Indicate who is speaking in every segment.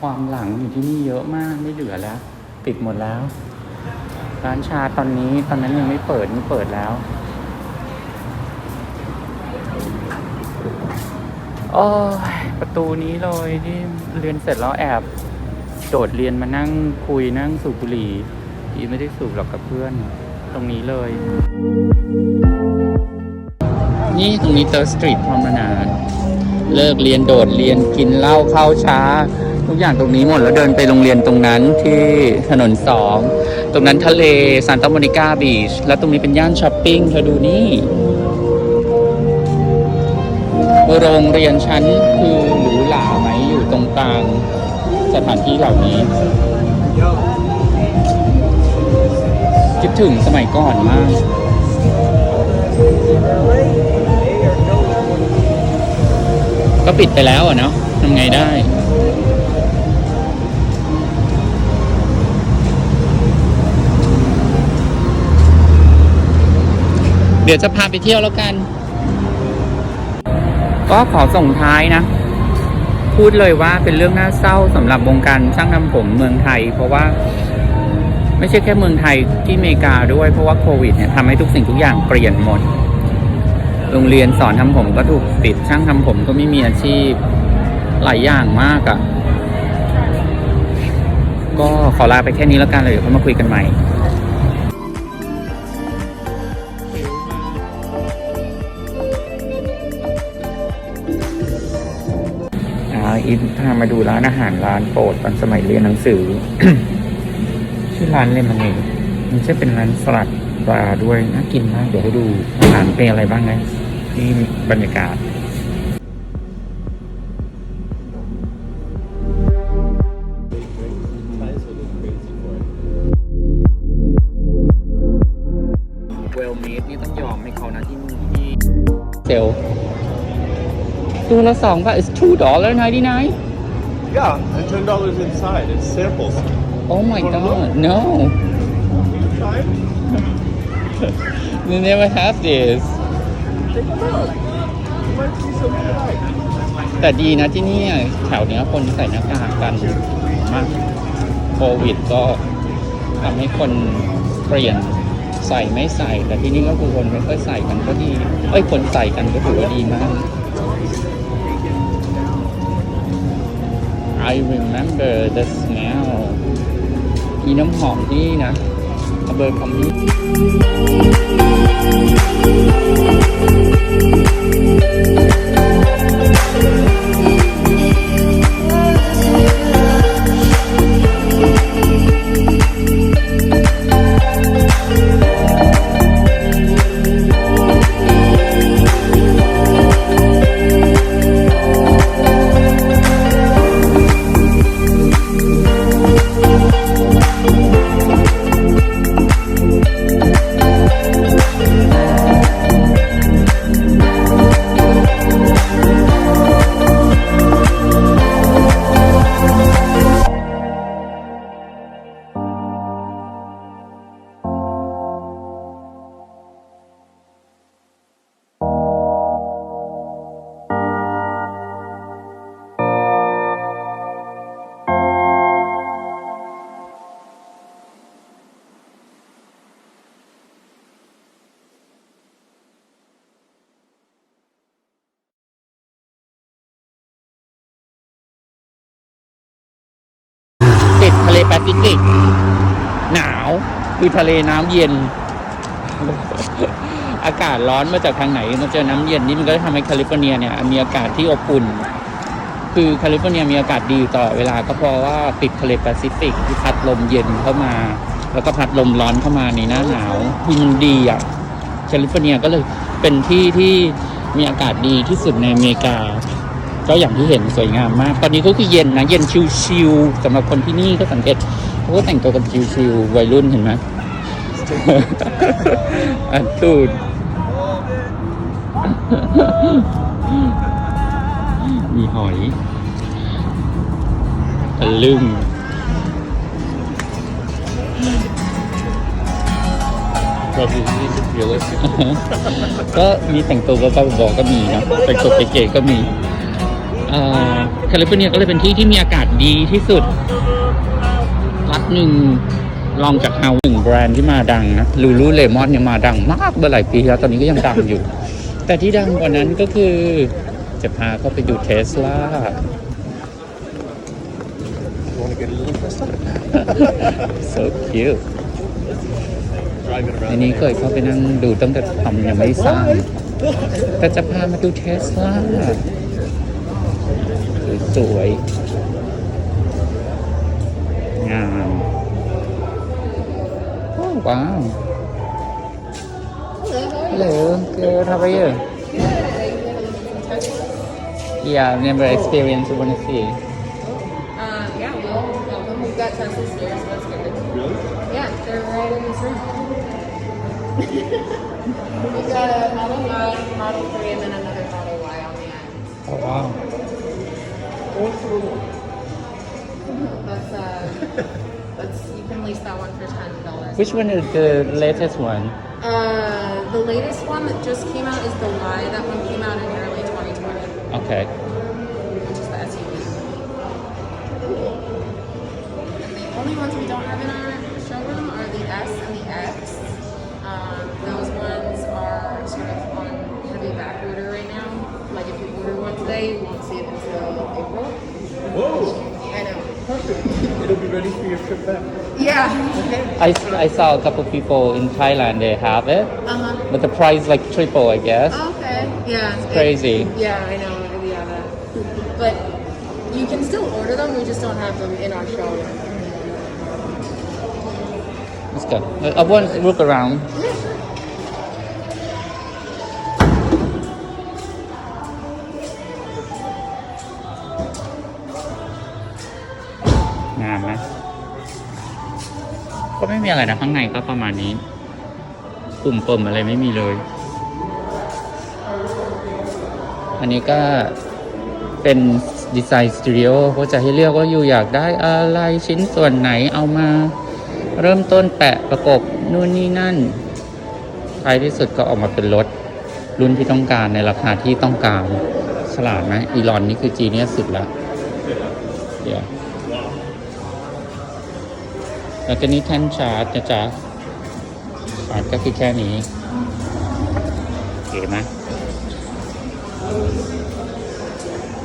Speaker 1: ความหลังอยู่ที่นี่เยอะมากไม่เหลือแล้ว ปิดหมดแล้ว ร้านชาตอนนี้ตอนนั้นยังไม่เปิดนี่เปิดแล้วโอ้ยประตูนี้เลยที่เรียนเสร็จแล้วแอบ โดดเรียนมานั่งคุยนั่งสูบบุหรี่อีไม่ได้สูบหรอกกับเพื่อน ตรงนี้เลย นี่ตรงนี้เตอร์สตรีทพรมนานเลิกเรียนโดดเรียนกินเหล้าเข้าช้า ทุกอย่างตรงนี้หมดแล้วเดินไปโรงเรียนตรงนั้นที่ถนนสองตรงนั้นทะเลซานตาโมนิกาบีชแล้วตรงนี้เป็นย่านช้อปปิ้งเธอดูนี่โรงเรียนชั้นคือหรูหราไหมอยู่ตรงกลางสถานที่เหล่านี้คิดถึงสมัยก่อนมากก็ปิดไปแล้วอะเนาะทำไงได้ เดี๋ยวจะพาไปเที่ยวแล้วกัน ก็ขอส่งท้ายนะ พูดเลยว่าเป็นเรื่องน่าเศร้าสำหรับวงการช่างทำผมเมืองไทย เพราะว่า ไม่ใช่แค่เมืองไทยที่อเมริกาด้วยเพราะว่าโควิดเนี่ยทำให้ทุกสิ่งทุกอย่างเปลี่ยนหมด โรงเรียนสอนทำผมก็ถูกปิดช่างทำผมก็ไม่มีอาชีพหลายอย่างมากอะ่ะ ก็ขอลาไปแค่นี้แล้วกันเลยเดี๋ยวเขามาคุยกันใหม่ อ่าอินพามาดูร้านอาหารร้านโปรดตอนสมัยเรียนหนังสือ ชื่อร้านเลมอนเองมันจะเป็นร้านสลัดปลาด้วยน่ากินมากเดี๋ยวให้ดูอาหารเป็นอะไรบ้างนะนี่บรรยากาศเวลเมดนี่ต้องยอมให้เขานะที่ที่เซล ตัวละสองบาท is two dollar ninety nine
Speaker 2: Yeah, and ten dollars inside. It's samples.
Speaker 1: oh my
Speaker 2: Wanna
Speaker 1: god
Speaker 2: look?
Speaker 1: no
Speaker 2: You try it?
Speaker 1: we never have this
Speaker 2: Take a look. You might see something you like.
Speaker 1: แต่ดีนะที่นี่แถวเนี้ยคนใส่หน้ากากกันมากโควิดก็ทำให้คนเปลี่ยนใส่ไม่ใส่ แต่ที่นี่ก็คือคนไม่ค่อยใส่กันก็ดี เอ้ยคนใส่กันก็ถือว่าดีมาก I remember the smell มีน้ำหอมที่นี่นะอเบอร์คอมมี่ติ แปซิฟิก หนาวคือทะเลน้ำเย็น อากาศร้อนมาจากทางไหนมาเจอน้ำเย็นนี่มันก็ทำให้แคลิฟอร์เนียเนี่ยมีอากาศที่อบอุ่น คือแคลิฟอร์เนียมีอากาศดีอยู่ตลอดเวลาก็เพราะว่าติดทะเลแปซิฟิกที่พัดลมเย็นเข้ามา แล้วก็พัดลมร้อนเข้ามาในหน้าหนาวคือมันดีอะแคลิฟอร์เนียก็เลยเป็นที่ที่มีอากาศดีที่สุดในอเมริกา ก็อย่างที่เห็นสวยงามมาก ตอนนี้ก็คือเย็นนะ เย็นชิวๆสำหรับคนที่นี่ก็สังเกตเขาก็แต่งตัวกันชิวๆวัยรุ่นเห็นไหมอันตูดมีหอยตะลึง
Speaker 2: Probably realistic.
Speaker 1: ก็มีแต่งตัวบ้าๆบอๆก็มีนะแต่งตัวเก๋ๆก็มี เอ่อแคลิฟอร์เนียก็เลยเป็นที่ที่มีอากาศดีที่สุดรัฐหนึ่งลองจากเฮาหนึ่งแบรนด์ที่มาดังนะลูลูเลมอนยังมาดังมากเมื่อหลายปีแล้วตอนนี้ก็ยังดังอยู่ แต่ที่ดังกว่านั้นก็คือ จะพาเขาไปดูเทสลา so cute ในนี้เคยเข้าไปนั่งดูตั้งแต่ทำยังไม่สร้างแต่จะพามาดูเทสลา สวยๆงามโอ้ว้าว Hello, good. How are you? Yeah, I've never experienced. Want to see?
Speaker 3: Uh, yeah, well, welcome. We've got Teslas here, so that's good.
Speaker 2: Really?
Speaker 3: Yeah, they're right in this room. We've got a Model 9, Model 3, and then another Model Y on the end.
Speaker 1: Oh wow.
Speaker 3: That's, uh, that's, you can lease that one for $10.
Speaker 1: Which one is the latest one?
Speaker 3: Uh, the latest one that just came out is the Y. That one came out in early 2020,
Speaker 1: Okay.
Speaker 3: which is the SUV. And the only ones we don't have in our showroom are the S and the X. Um, those ones are sort of on heavy back order right now. Like if you order one today, you won't
Speaker 2: It'll be ready for your trip back.
Speaker 3: Yeah. Okay.
Speaker 1: I, I saw a couple people in Thailand. They have it,
Speaker 3: Uh-huh.
Speaker 1: but the price like triple, I guess.
Speaker 3: Okay. Yeah.
Speaker 1: It's crazy.
Speaker 3: Yeah, I know. Yeah, that. But you can still order them. We just don't have them in our showroom.
Speaker 1: Let's go. I want to look around. Ngàm ม่มีอะไรนะข้างในก็ประมาณนี้ปุ่มเปิมอะไรไม่มีเลย อันนี้ก็เป็นดีไซน์สตูดิโอเขาจะให้เลือกว่าอยู่อยากได้อะไรชิ้นส่วนไหนเอามาเริ่มต้นแปะประกบนู่นนี่นั่นท้ายที่สุดก็ออกมาเป็นรถ รุ่นที่ต้องการในราคาที่ต้องการ ฉลาดไหมอีลอนนี่คือจีเนียสสุดล้วเดี๋ยว แล้วก็นี่แท่นชาร์จนะจ๊ะชาร์จก็คือแค่นี้เก๋ไหม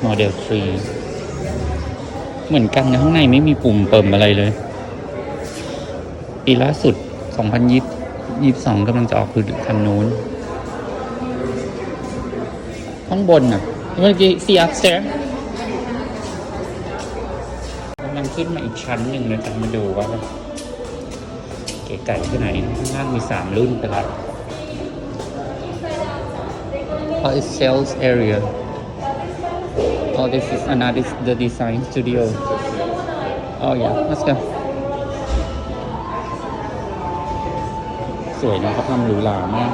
Speaker 1: โมเดล3เหมือนกันนะข้างในไม่มีปุ่มเปิมอะไรเลยปีล่าสุด 2022กำลังจะออกคือคันนู้น ข้างบนน่ะเมื่อกี้ see upstairs กำลังขึ้นมาอีกชั้นหนึ่งเลยจะมาดูว่า ไก่ที่ไหนข้างล่างมีสามรุ่นไปละ Oh, it's sales area. Oh, this is another the design studio. Oh yeah, let's go. สวยนะเขาทำหรูหรามาก